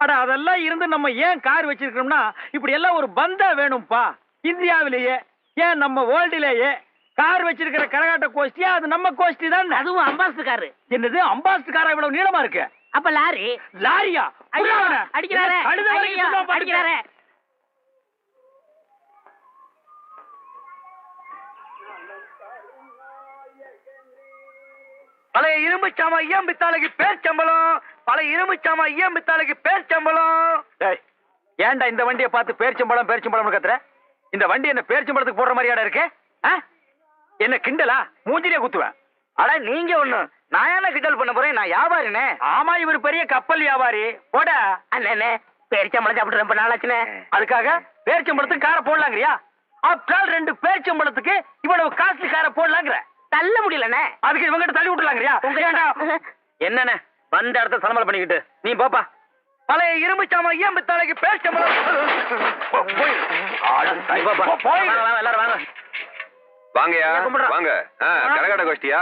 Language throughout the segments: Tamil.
அட அதெல்லாம் இருந்து நம்ம ஏன் கார் வச்சிருக்கோம்னா இப்படி எல்லாம் ஒரு பந்தா வேணும்பா. இந்தியாவிலேயே ஏன் நம்ம வேர்ல்டுலேயே கார் வச்சிருக்கிற கரகாட்ட கோஷ்டியா அது நம்ம கோஷ்டி தான். அதுவும் அம்பாஸ்டர் காரு. என்னது அம்பாஸ்டர் காரா இவ்வளவு நீளமா இருக்கு? அப்ப லாரி. லாரியா? அடிக்கிறாரே. அடிக்கிறாரே. பழைய இரும்பு சாமா ஐயம் பித்தாளைக்கு பேர் சம்பளம்? பழைய இரும்பு சாமா ஐயம் பித்தாளைக்கு பேர் சம்பளம். ஏன்டா இந்த வண்டியை பார்த்து பேர்ச்சம்பளம் பேர்ச்சம்பளம் கத்துற? இந்த வண்டி என்ன பேர்ச்சம்பளத்துக்கு போடுற மாதிரியாடா இருக்கு? என்ன கிண்டலா? மூஞ்சிலே குத்துவேன். அட நீங்க ஒண்ணு. நான் என்ன கிண்டல் பண்ண போறேன்? நான் வியாபாரினே. ஆமா இவர் பெரிய கப்பல் வியாபாரி. போட. அண்ணே பேரிச்சம்பளம் சாப்பிட்டு ரொம்ப நாளாச்சுனே அதுக்காக பேர்ச்சம்பளத்துக்கு காரை போடலாங்கறியா? ஆப்டால் ரெண்டு பேர்ச்சம்பளத்துக்கு இவ்வளவு காஸ்ட்லி காரை போடலாங்கிற. தள்ள முடியலண்ணே. அதுக்கு இவங்கிட்ட தள்ளி விட்டுலாங்கறியா என்னண்ணே? வந்த இடத்த சலமலை பண்ணிக்கிட்டு. நீ போப்பா. பழைய இரும்பு சாமா ஐயம் பித்தாளைக்கு பேர் சம்பளம் போப்பா. வாங்க, வாங்க, எல்லாரும் வாங்க. வாங்கயா. வாங்க. ஆ, கரகாட்ட கோஷ்டியா?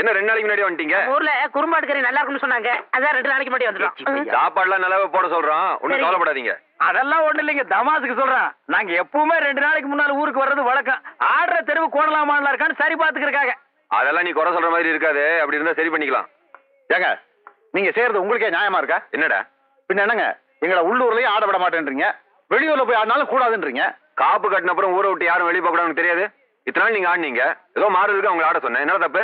என்ன ரெண்டு நாளைக்கு முன்னாடி வந்துட்டீங்க? ஊர்ல குறும்பாடு கறி நல்லா இருக்கும்னு சொன்னாங்க. அதான் ரெண்டு நாளைக்கு முன்னாடி வந்துட்டோம். சாப்பாடுலாம் நல்லாவே போட சொல்றோம் ஒண்ணும். கவலைப்படாதீங்க. அதெல்லாம் ஒண்ணு இல்லைங்க. தமாசுக்கு சொல்றேன். நாங்க எப்பவுமே ரெண்டு நாளைக்கு முன்னால ஊருக்கு வர்றது வழக்கம். ஆடுற தெருவு கோணலாமான்ல இருக்கான்னு சரி பாத்துக்கிறக்காக அதெல்லாம் நீ குறை சொல்ற மாதிரி இருக்காது. அப்படி இருந்தா சரி பண்ணிக்கலாம். ஏங்க நீங்க செய்யறது உங்களுக்கே நியாயமா இருக்கா? என்னடா? பின்ன என்னங்க? எங்களை உள்ளூர்லயே ஆட விட மாட்டேன்றீங்க. வெளியூர்ல போய் ஆடினாலும் கூடாதுன்றீங்க. காப்பு கட்டின அப்புறம் ஊரை விட்டு யாரும் வெளியே போக கூடாதுன்னு தெரியாது? இத்தனை நாள் நீங்க ஆடினீங்க. ஏதோ மாறுறதுக்கு அவங்க ஆட சொன்னேன். என்ன தப்பு?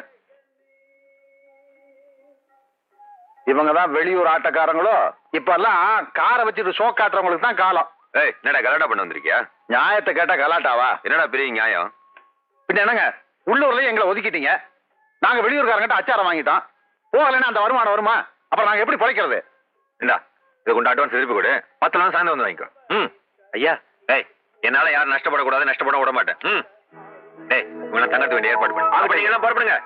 இவங்க தான் வெளியூர் ஆட்டக்காரங்களோ? இப்பெல்லாம் காரை வச்சுட்டு ஷோ காட்டுறவங்களுக்கு தான் காலம். ஏய் என்னடா கலாட்டா பண்ண வந்திருக்கியா? நியாயத்தை கேட்டா கலாட்டாவா? என்னடா பெரிய நியாயம்? பின்ன என்னங்க? உள்ளூர்லயே எங்களை ஒதுக்கிட்டீங்க. நாங்க வெளியூர்காரங்கிட்ட அச்சாரம் வாங்கிட்டோம். போகலைன்னா அந்த வருமானம் வருமா? அப்புறம் நாங்க எப்படி பிழைக்கிறது? இந்தா இதை கொண்டு அட்வான்ஸ் திருப்பி கொடு. பத்து நாள் சாயந்தரம் வந்து வாங்கிக்கோ. ம். ஐயா. ஏய் என்னால யாரும் நஷ்டப்படக்கூடாது நஷ்டப்பட விட மாட்டேன். ம். ஏய் இவனை தங்கத்து வேண்டிய ஏற்பாடு பண்ணு. அப்ப நீங்க எல்லாம் புறப்படுங்க.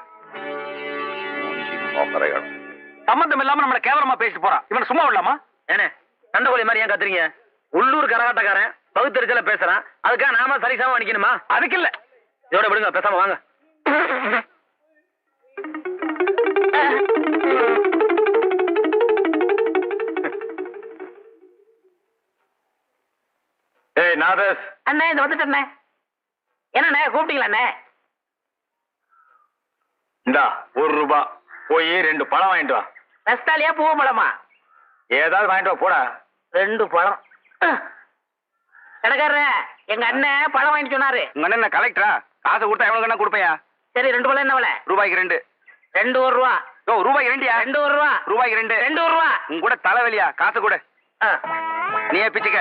சம்பந்தம் இல்லாம நம்மள கேவலமா பேசிட்டு போறான் இவன் சும்மா விடலாமா? ஏனே சண்டைக்கோழி மாதிரி ஏன் கத்துறீங்க? உள்ளூர் கரகாட்டக்காரன் பகுத்தறிச்சல பேசுறான். அதுக்காக நாம சரிசமா நிக்கணுமா? அதுக்கு இல்ல. இதோட விடுங்க பேசாம வாங்க. நாதஸ் அண்ணே இந்த வந்துட்டேண்ணே என்னண்ணே கூப்பிட்டீங்களா இந்தா ஒரு ரூபா. போய் ரெண்டு பழம் வாங்கிட்டு வா. நஸ்தாலியா பூ பழமா? ஏதாவது வாங்கிட்டு வா போடா. ரெண்டு பழம். கடைக்காரரே எங்க அண்ணன் பழம் வாங்கிட்டு சொன்னாரு. உங்க அண்ணன் கலெக்டரா காசு கொடுத்தா எவ்வளவு கண்ணா கொடுப்பையா? சரி ரெண்டு பழம் என்ன விலை? ரூபாய்க்கு ரெண்டு. ரெண்டு ஒரு ரூபா. ஓ ரூபாய்க்கு ரெண்டியா? ரெண்டு ஒரு ரூபா. ரூபாய்க்கு ரெண்டு. ரெண்டு ஒரு ரூபா. உங்க கூட தலைவலியா? காசு கொடு. நீயே பிச்சுக்க.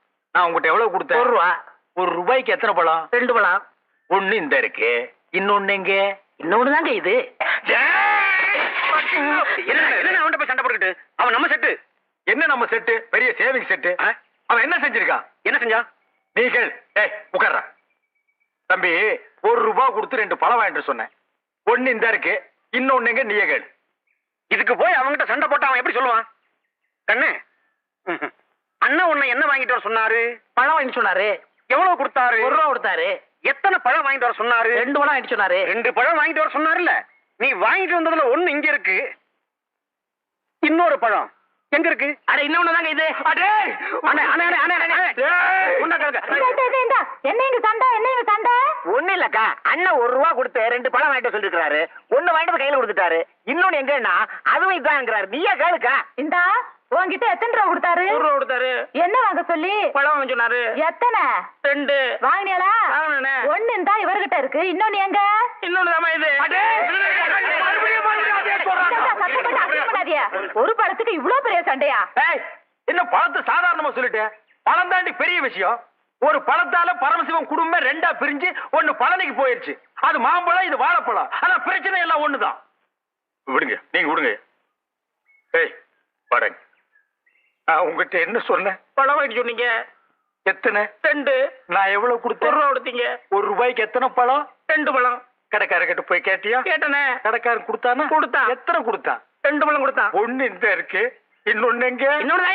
நான் உங்ககிட்ட எவ்வளவு கொடுத்தேன்? ஒரு ரூபா. ஒரு ரூபாய்க்கு எத்தனை பழம்? ரெண்டு பழம். ஒண்ணு இந்த இருக்கு இன்னொன்னு எங்க இன்னொன்னு தாங்க இது. என்ன என்ன அவன்கிட்ட போய் சண்டை போட்டுக்கிட்டு? அவன் நம்ம செட்டு. என்ன நம்ம செட்டு? பெரிய சேவிங் செட்டு. அவன் என்ன செஞ்சிருக்கான் என்ன செஞ்சான் நீ கேள். ஏய் உட்கார்றா. தம்பி ஒரு ரூபாய் கொடுத்து ரெண்டு பழம் வாங்கிட்டு சொன்னேன். ஒண்ணு இந்த இருக்கு இன்னொன்னு எங்க நீயே கேள். இதுக்கு போய் அவன்கிட்ட சண்டை போட்டு அவன் எப்படி சொல்லுவான்? கண்ணு. அண்ணன் உன்னை என்ன வாங்கிட்டு வர சொன்னாரு? பழம் வாங்கிட்டு சொன்னாரு. எவ்வளவு கொடுத்தாரு? ஒரு ரூபா கொடுத்தாரு. எத்தனை பழம் வாங்கிட்டு வர சொன்னாரு? ரெண்டு பழம் வாங்கிட்டு சொன்னாரு. ரெண்டு பழம் வாங்கிட்டு வர சொன்னாருல்ல. நீ வாங்கிட்டு வந்ததுல ஒண்ணு இங்க இருக்கு. இன்னொரு பழம். எங்க இருக்கு? அட இன்னொன்னு இது. அடே! அண்ணே அண்ணே அண்ணே அண்ணே அண்ணே. என்ன எங்க சண்டை? என்ன எங்க சண்டை? ஒண்ணு இல்லக்கா. அண்ணன் ஒரு ரூபா கொடுத்து ரெண்டு பழம் வாங்கிட்டு சொல்லிருக்காரு ஒண்ணு வாங்கிட்டு கையில கொடுத்துட்டாரு. இன்னொன்னு எங்கன்னா அதுவும் இதாங்கிறாரு. நீயே கேளுக்கா. இந்தா உன்கிட்ட எத்தனை ரூபா கொடுத்தாரு? ஒரு ரூபா கொடுத்தாரு. என்ன வாங்க சொல்லி? பழம் வாங்க சொன்னாரு. எத்தனை? ரெண்டு. வாங்கினியாளா? வாங்கினேனே. ஒண்ணு இந்தா இவர்கிட்ட இருக்கு. இன்னொன்னு எங்க? இன்னொன்னு தாமா இது. ஒரு பழத்துக்கு இவ்வளவு பெரிய சண்டையா? ஏய், என்ன பழத்தை சாதாரணமா சொல்லிட்டேன்? பழம் தாண்டி பெரிய விஷயம். ஒரு பழத்தால பரமசிவம் குடும்பம் ரெண்டா பிரிஞ்சு ஒண்ணு பழனிக்கு போயிருச்சு. அது மாம்பழம் இது வாழைப்பழம். ஆனா பிரச்சனை எல்லாம் ஒண்ணுதான். விடுங்க நீங்க விடுங்க. ஏய் வரேங்க நான் உங்ககிட்ட என்ன சொன்னேன் பழம் வாங்கிட்டு சொன்னீங்க எத்தனை ரெண்டு நான் எவ்வளவு ஒரு கொடுத்தேன் ரூபா கொடுத்தீங்க ஒரு ரூபாய்க்கு எத்தனை பழம் ரெண்டு பழம் கடைக்காரர்கிட்ட போய் கேட்டியா கேட்டனே கடைக்காரன் கொடுத்தானா கொடுத்தான். எத்தனை கொடுத்தான் ரெண்டு பழம் கொடுத்தான் ஒண்ணு இந்த இருக்கு இன்னொன்னு எங்க இன்னொன்னு.